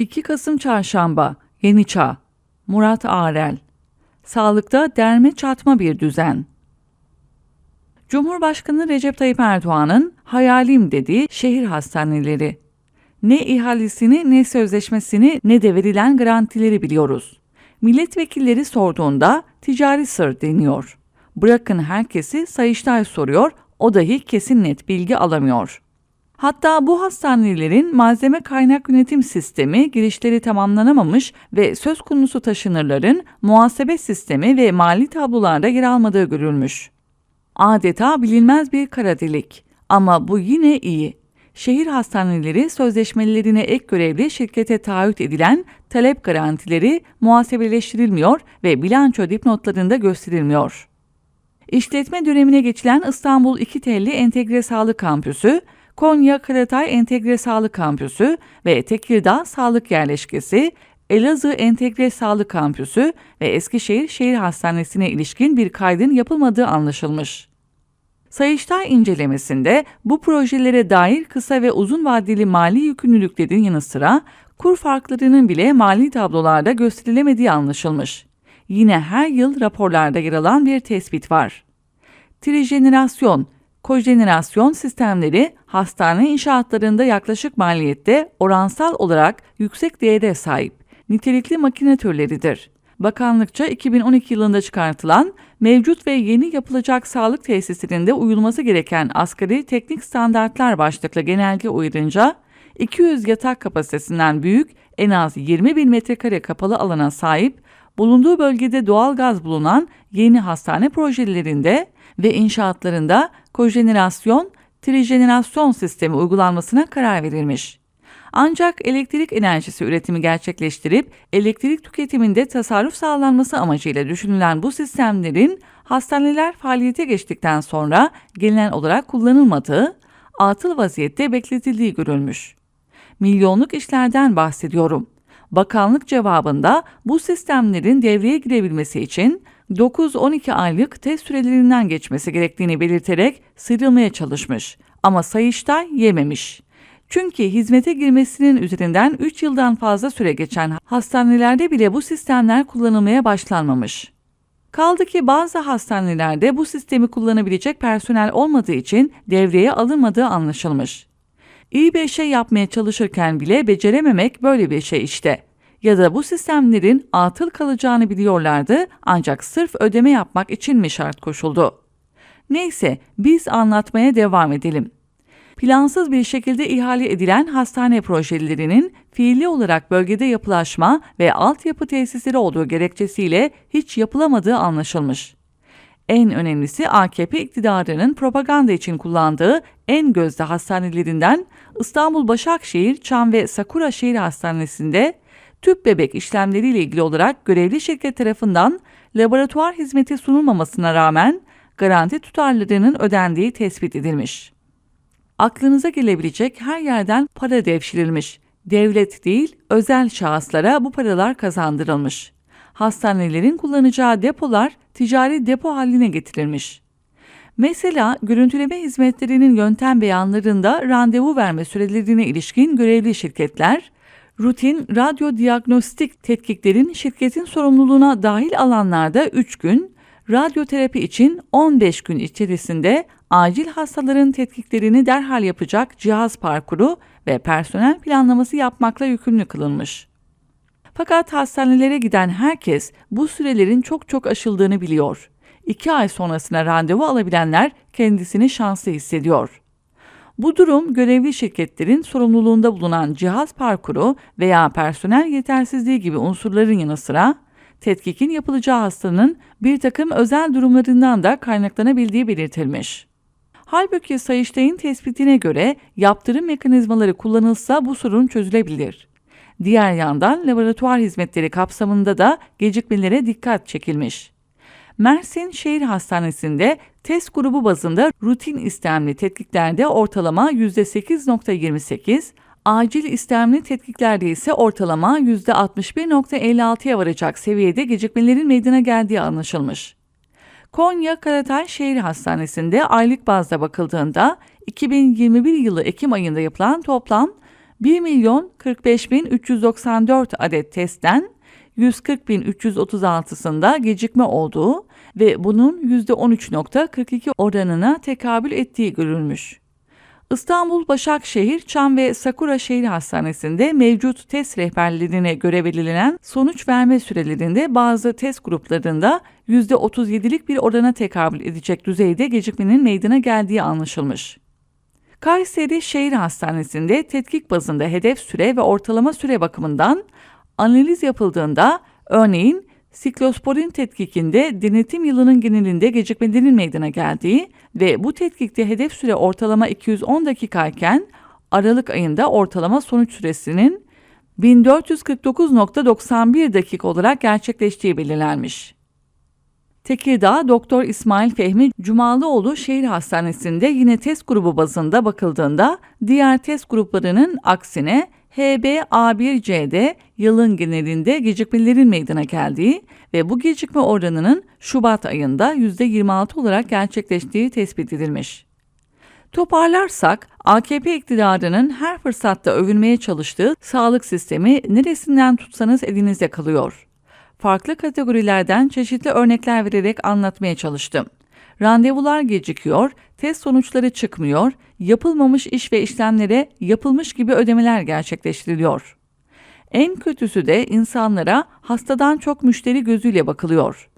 2 Kasım Çarşamba Yeni Çağ Murat Arel Sağlıkta derme çatma bir düzen. Cumhurbaşkanı Recep Tayyip Erdoğan'ın hayalim dediği şehir hastaneleri. Ne ihalesini ne sözleşmesini ne de verilen garantileri biliyoruz. Milletvekilleri sorduğunda ticari sır deniyor. Bırakın herkesi Sayıştay soruyor, o dahi kesin net bilgi alamıyor. Hatta bu hastanelerin malzeme kaynak yönetim sistemi girişleri tamamlanamamış ve söz konusu taşınırların muhasebe sistemi ve mali tablolarda yer almadığı görülmüş. Adeta bilinmez bir kara delik. Ama bu yine iyi. Şehir hastaneleri sözleşmelerine ek görevli şirkete taahhüt edilen talep garantileri muhasebeleştirilmiyor ve bilanço dipnotlarında gösterilmiyor. İşletme dönemine geçilen İstanbul 2 Telli Entegre Sağlık Kampüsü, Konya Karatay Entegre Sağlık Kampüsü ve Tekirdağ Sağlık Yerleşkesi, Elazığ Entegre Sağlık Kampüsü ve Eskişehir Şehir Hastanesi'ne ilişkin bir kaydın yapılmadığı anlaşılmış. Sayıştay incelemesinde bu projelere dair kısa ve uzun vadeli mali yükümlülüklerin yanı sıra kur farklarının bile mali tablolarda gösterilemediği anlaşılmış. Yine her yıl raporlarda yer alan bir tespit var. Trijenerasyon, kojenerasyon sistemleri hastane inşaatlarında yaklaşık maliyette oransal olarak yüksek değere sahip nitelikli makine türleridir. Bakanlıkça 2012 yılında çıkartılan mevcut ve yeni yapılacak sağlık tesislerinde uyulması gereken asgari teknik standartlar başlıklı genelge uyarınca 200 yatak kapasitesinden büyük en az 20 bin metrekare kapalı alana sahip bulunduğu bölgede doğal gaz bulunan yeni hastane projelerinde ve inşaatlarında kojenerasyon, trijenerasyon sistemi uygulanmasına karar verilmiş. Ancak elektrik enerjisi üretimi gerçekleştirip elektrik tüketiminde tasarruf sağlanması amacıyla düşünülen bu sistemlerin hastaneler faaliyete geçtikten sonra genel olarak kullanılmadığı, atıl vaziyette bekletildiği görülmüş. Milyonluk işlerden bahsediyorum. Bakanlık cevabında bu sistemlerin devreye girebilmesi için 9-12 aylık test sürelerinden geçmesi gerektiğini belirterek sıyrılmaya çalışmış ama Sayıştay yememiş. Çünkü hizmete girmesinin üzerinden 3 yıldan fazla süre geçen hastanelerde bile bu sistemler kullanılmaya başlanmamış. Kaldı ki bazı hastanelerde bu sistemi kullanabilecek personel olmadığı için devreye alınmadığı anlaşılmış. İyi bir şey yapmaya çalışırken bile becerememek böyle bir şey işte. Ya da bu sistemlerin atıl kalacağını biliyorlardı ancak sırf ödeme yapmak için mi şart koşuldu? Neyse biz anlatmaya devam edelim plansız bir şekilde ihale edilen hastane projelerinin fiili olarak bölgede yapılaşma ve altyapı tesisleri olduğu gerekçesiyle hiç yapılamadığı anlaşılmış. En önemlisi AKP iktidarının propaganda için kullandığı en gözde hastanelerinden İstanbul Başakşehir, Çam ve Sakura Şehir Hastanesi'nde tüp bebek işlemleriyle ilgili olarak görevli şirket tarafından laboratuvar hizmeti sunulmamasına rağmen garanti tutarlarının ödendiği tespit edilmiş aklınıza gelebilecek her yerden para devşirilmiş. Devlet değil, özel şahıslara bu paralar kazandırılmış. Hastanelerin kullanacağı depolar ticari depo haline getirilmiş. Mesela görüntüleme hizmetlerinin yöntem beyanlarında randevu verme sürelerine ilişkin görevli şirketler, rutin radyo diagnostik tetkiklerin şirketin sorumluluğuna dahil alanlarda 3 gün, radyoterapi için 15 gün içerisinde acil hastaların tetkiklerini derhal yapacak cihaz parkuru ve personel planlaması yapmakla yükümlü kılınmış. Fakat hastanelere giden herkes bu sürelerin çok çok aşıldığını biliyor. İki ay sonrasına randevu alabilenler kendisini şanslı hissediyor. Bu durum görevli şirketlerin sorumluluğunda bulunan cihaz parkuru veya personel yetersizliği gibi unsurların yanı sıra tetkikin yapılacağı hastanın bir takım özel durumlarından da kaynaklanabildiği belirtilmiş. Halbuki Sayıştay'ın tespitine göre yaptırım mekanizmaları kullanılsa bu sorun çözülebilir. Diğer yandan laboratuvar hizmetleri kapsamında da gecikmelere dikkat çekilmiş. Mersin Şehir Hastanesi'nde test grubu bazında rutin istemli tetkiklerde ortalama %8.28, acil istemli tetkiklerde ise ortalama %61.56'ya varacak seviyede gecikmelerin meydana geldiği anlaşılmış. Konya Karatay Şehir Hastanesi'nde aylık bazda bakıldığında 2021 yılı Ekim ayında yapılan toplam 1 milyon 45 bin 394 adet testten 140 bin 336'sında gecikme olduğu ve bunun %13.42 oranına tekabül ettiği görülmüş. İstanbul, Başakşehir, Çam ve Sakura Şehir Hastanesi'nde mevcut test rehberlerine göre belirlenen sonuç verme sürelerinde bazı test gruplarında %37'lik bir orana tekabül edecek düzeyde gecikmenin meydana geldiği anlaşılmış. Kayseri Şehir Hastanesi'nde tetkik bazında hedef süre ve ortalama süre bakımından analiz yapıldığında örneğin siklosporin tetkikinde denetim yılının genelinde gecikmelerin meydana geldiği ve bu tetkikte hedef süre ortalama 210 dakikayken Aralık ayında ortalama sonuç süresinin 1449.91 dakika olarak gerçekleştiği belirlenmiş. Tekirdağ Doktor İsmail Fehmi Cumalıoğlu Şehir Hastanesi'nde yine test grubu bazında bakıldığında diğer test gruplarının aksine HbA1c'de yılın genelinde gecikmelerin meydana geldiği ve bu gecikme oranının Şubat ayında %26 olarak gerçekleştiği tespit edilmiş. Toparlarsak AKP iktidarının her fırsatta övülmeye çalıştığı sağlık sistemi neresinden tutsanız elinizde kalıyor. Farklı kategorilerden çeşitli örnekler vererek anlatmaya çalıştım. Randevular gecikiyor, test sonuçları çıkmıyor, yapılmamış iş ve işlemlere yapılmış gibi ödemeler gerçekleştiriliyor. En kötüsü de insanlara hastadan çok müşteri gözüyle bakılıyor.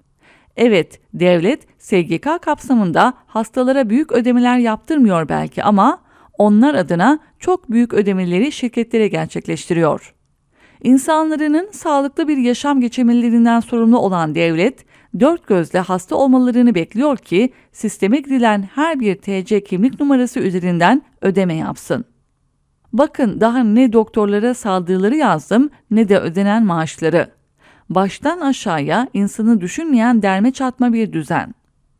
Evet, devlet SGK kapsamında hastalara büyük ödemeler yaptırmıyor belki ama onlar adına çok büyük ödemeleri şirketlere gerçekleştiriyor. İnsanlarının sağlıklı bir yaşam geçirmelerinden sorumlu olan devlet, dört gözle hasta olmalarını bekliyor ki sisteme girilen her bir TC kimlik numarası üzerinden ödeme yapsın. Bakın daha ne doktorlara saldırıları yazdım ne de ödenen maaşları. Baştan aşağıya insanı düşünmeyen derme çatma bir düzen.